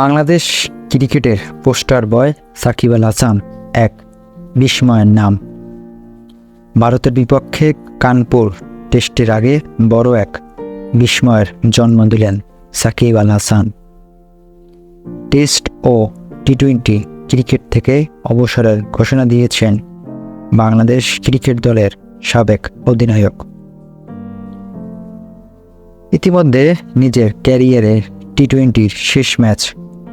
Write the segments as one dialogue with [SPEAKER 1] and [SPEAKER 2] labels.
[SPEAKER 1] বাংলাদেশ ক্রিকেটের poster boy Shakib Al Hasan এক বিস্ময়ের নাম। ভারতের বিপক্ষে কানপুর টেস্টের আগে বড় এক বিস্ময়ের জন্ম দিলেন সাকিব আল হাসান। টেস্ট ও টি টোয়েন্টি ক্রিকেট থেকে অবসরের ঘোষণা দিয়েছেন বাংলাদেশ ক্রিকেট দলের সাবেক অধিনায়ক। ইতিমধ্যে নিজের ক্যারিয়ারে টি টোয়েন্টির শেষ ম্যাচ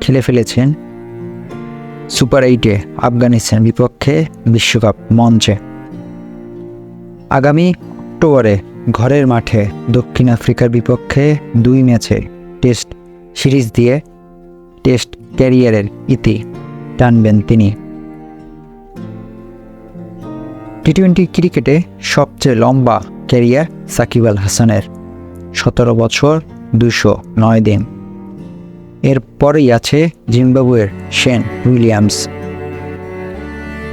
[SPEAKER 1] খেলে ফেলেছেন। সুপার এইটে আফগানিস্তান বিপক্ষে বিশ্বকাপ মঞ্চে। আগামী অক্টোবরে ঘরের মাঠে দক্ষিণ আফ্রিকার বিপক্ষে দুই ম্যাচে টেস্ট সিরিজ দিয়ে টেস্ট ক্যারিয়ারের ইতি টানবেন তিনি। টি টোয়েন্টি ক্রিকেটে সবচেয়ে লম্বা ক্যারিয়ার সাকিব আল হাসানের। সতেরো বছর দুশো নয় দিন। এর পরেই আছে জিম্বাবুয়ের শেন উইলিয়ামস।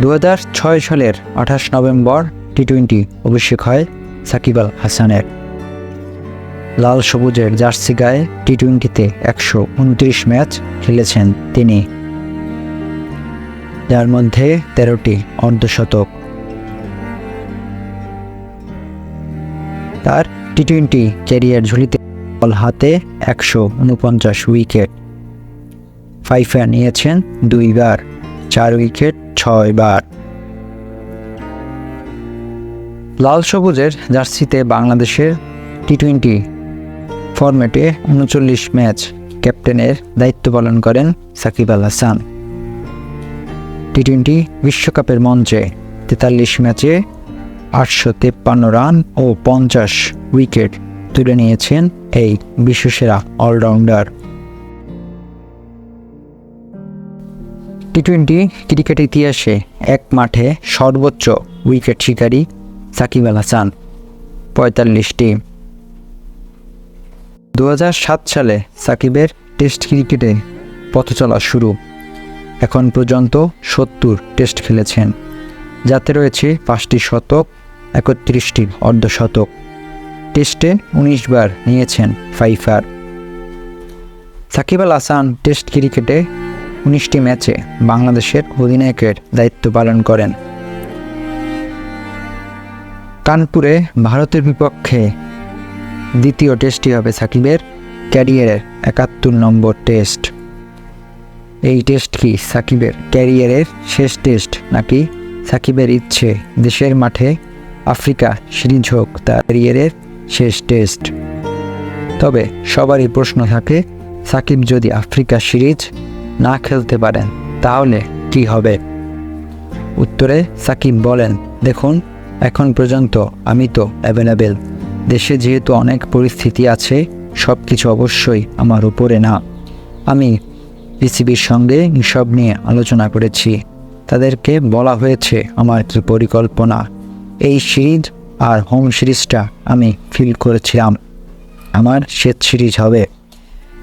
[SPEAKER 1] দু সালের আঠাশ নভেম্বর টি টোয়েন্টি অভিষেক হয় সাকিব আল হাসানের। লাল সবুজের জার্সি গায়ে টি টোয়েন্টিতে একশো উনত্রিশ ম্যাচ খেলেছেন তিনি। যার মধ্যে তেরোটি অর্ধশতক। তার টি টোয়েন্টি ক্যারিয়ার ঝুলিতে বল হাতে একশো উনপঞ্চাশ উইকেট। ফাইফা নিয়েছেন দুইবার, চার উইকেট ছয়বার লাল সবুজের জার্সিতে বাংলাদেশের টি টোয়েন্টি ফরম্যাটে উনচল্লিশ ম্যাচ ক্যাপ্টেনের দায়িত্ব পালন করেন সাকিব আল হাসান। টি টোয়েন্টি বিশ্বকাপের মঞ্চে তেতাল্লিশ ম্যাচে আটশো তেপ্পান্ন রান ও পঞ্চাশ উইকেট তুলে নিয়েছেন এই বিশ্বসেরা অলরাউন্ডার। টি টোয়েন্টি ক্রিকেট ইতিহাসে এক মাঠে সর্বোচ্চ উইকেট শিকারী সাকিব আল হাসান পঁয়তাল্লিশটি দু হাজার সাত সালে সাকিবের টেস্ট ক্রিকেটে পথ চলা শুরু। এখন পর্যন্ত সত্তর টেস্ট খেলেছেন, যাতে রয়েছে পাঁচটি শতক, একত্রিশটি অর্ধশতক। টেস্টে উনিশ বার নিয়েছেন ফাইফার। সাকিব আল হাসান টেস্ট ক্রিকেটে উনিশটি ম্যাচে বাংলাদেশের অধিনায়কের দায়িত্ব পালন করেন। কানপুরে ভারতের বিপক্ষে দ্বিতীয় টেস্টটি হবে সাকিবের ক্যারিয়ারের একাত্তর নম্বর টেস্ট। এই টেস্ট কি সাকিবের ক্যারিয়ারের শেষ টেস্ট নাকি সাকিবের ইচ্ছে দেশের মাঠে আফ্রিকা সিরিজ হোক তার ক্যারিয়ারের শেষ টেস্ট? তবে সবারই প্রশ্ন থাকে, সাকিব যদি আফ্রিকা সিরিজ না খেলতে পারেন, তাহলে কি হবে? উত্তরে সাকিব বলেন, দেখুন, এখন পর্যন্ত আমি তো অ্যাভেলেবেল দেশে যেহেতু অনেক পরিস্থিতি আছে সব কিছু অবশ্যই আমার উপরে না। আমি পিসিবির সঙ্গে সব নিয়ে আলোচনা করেছি। তাদেরকে বলা হয়েছে আমার কি পরিকল্পনা। এই সিরিজ আর হোম সিরিজটা আমি ফিল করেছিলাম। আমার শেষ সিরিজ হবে।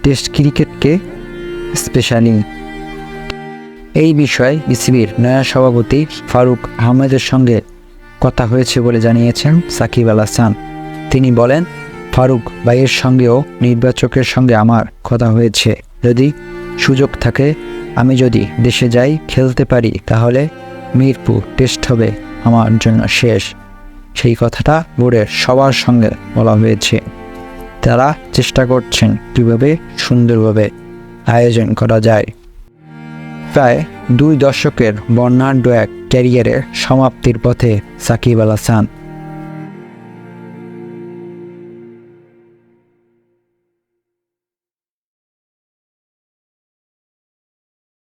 [SPEAKER 1] টেস্ট ক্রিকেটকে স্পেশালি। এই বিষয়ে বিসিবির নয়া সভাপতি ফারুক আহমেদের সঙ্গে কথা হয়েছে বলে জানিয়েছেন সাকিব আল হাসান। তিনি বলেন, ফারুক ভাইয়ের সঙ্গেও নির্বাচকের সঙ্গে আমার কথা হয়েছে। যদি সুযোগ থাকে, আমি যদি দেশে যাই, খেলতে পারি, তাহলে মিরপুর টেস্ট হবে আমার জন্য শেষ। সেই কথাটা বোর্ডের সবার সঙ্গে বলা হয়েছে। তারা চেষ্টা করছেন কীভাবে সুন্দরভাবে আয়োজন করা যায়। প্রায় দুই দশকের বর্ণাঢ্য এক ক্যারিয়ারের সমাপ্তির পথে সাকিব আল হাসান